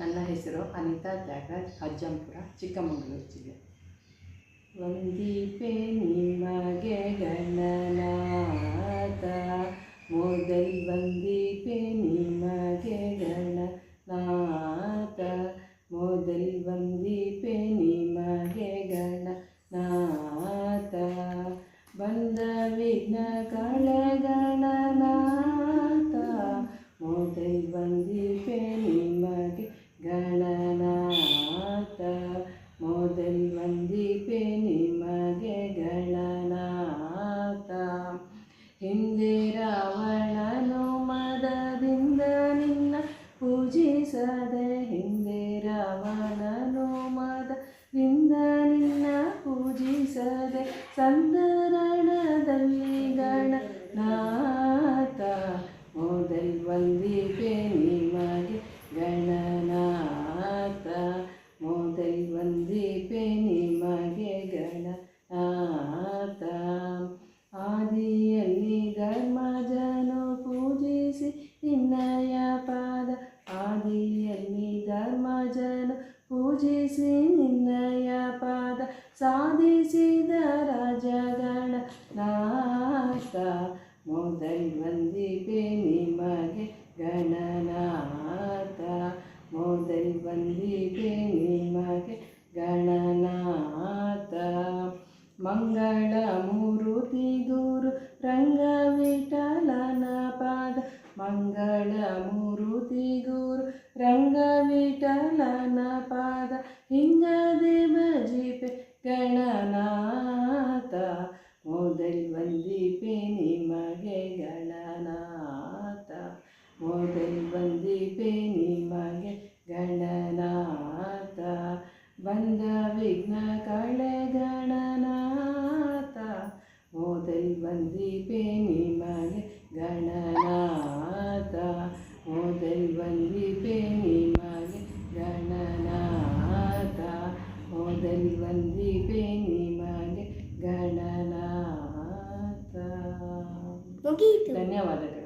ನನ್ನ ಹೆಸರು ಅನಿತಾ ತ್ಯಾಗರಾಜ್, ಅಜ್ಜಂಪುರ ಚಿಕ್ಕಮಗಳೂರು ಜಿಲ್ಲೆ ವಂದಿಪೆ ನಿಮಗೆ ಗಣನಾಥ. ಮೊದಲ್ ವಂದಿಪೆ ನಿಮಗೆ ಗಣನಾಥ. ಮೊದಲ್ ವಂದಿಪೆ ನಿಮಗೆ ಪೂಜಿಸದೆ ಸಂದರಣದಲ್ಲಿ ಗಣನಾಥ ಮೊದಲ್ ವಂದಿಪೆ ನಿಮಗೆ ಗಣನಾಥ ಮೊದಲ್ ವಂದಿಪೆ ನಿಮಗೆ ಗಣನಾಥ ಆದಿಯಲ್ಲಿ ಧರ್ಮಜನು ಪೂಜಿಸಿ ನಿನ್ನಯ ಪಾದ ಆದಿಯಲ್ಲಿ ಧರ್ಮಜನು ಪೂಜಿಸಿ ನಿನ್ನಯ ಪಾದ ರಾಜಗಣ ನಾಶ ಮೊದಲು ಬಂದಿದೆ ನಿಮಗೆ ಗಣನಾಥ. ಮೊದಲು ಬಂದಿದೆ ನಿಮಗೆ ಗಣನಾಥ. ಮಂಗಳ ಮೂರುತಿ ಗುರು ರಂಗವಿಠಲನ ಪಾದ. ಮಂಗಳ ಮೂರುತಿ ಗುರು ರಂಗವಿಠಲನ ಪಾದ. ಹಿಂಗದೆ ಮೊದಲ್ ವಂದಿಪೆ ನಿಮಗೆ ಗಣನಾಥ ಮೊದಲ್ ವಂದಿಪೆ ನಿಮಗೆ ಗಣನಾಥ ಬಂದ ವಿಘ್ನ ಕಳೆ ಗಣನಾಥ ಮೊದಲ್ ವಂದಿಪೆ ನಿಮಗೆ ಗಣನಾಥ ಮೊದಲ್ ವಂದಿಪೆ ನಿಮಗೆ ಗಣನಾಥ ಮೊದಲ್ ವಂದಿಪೆ ಧನ್ಯವಾದಗಳು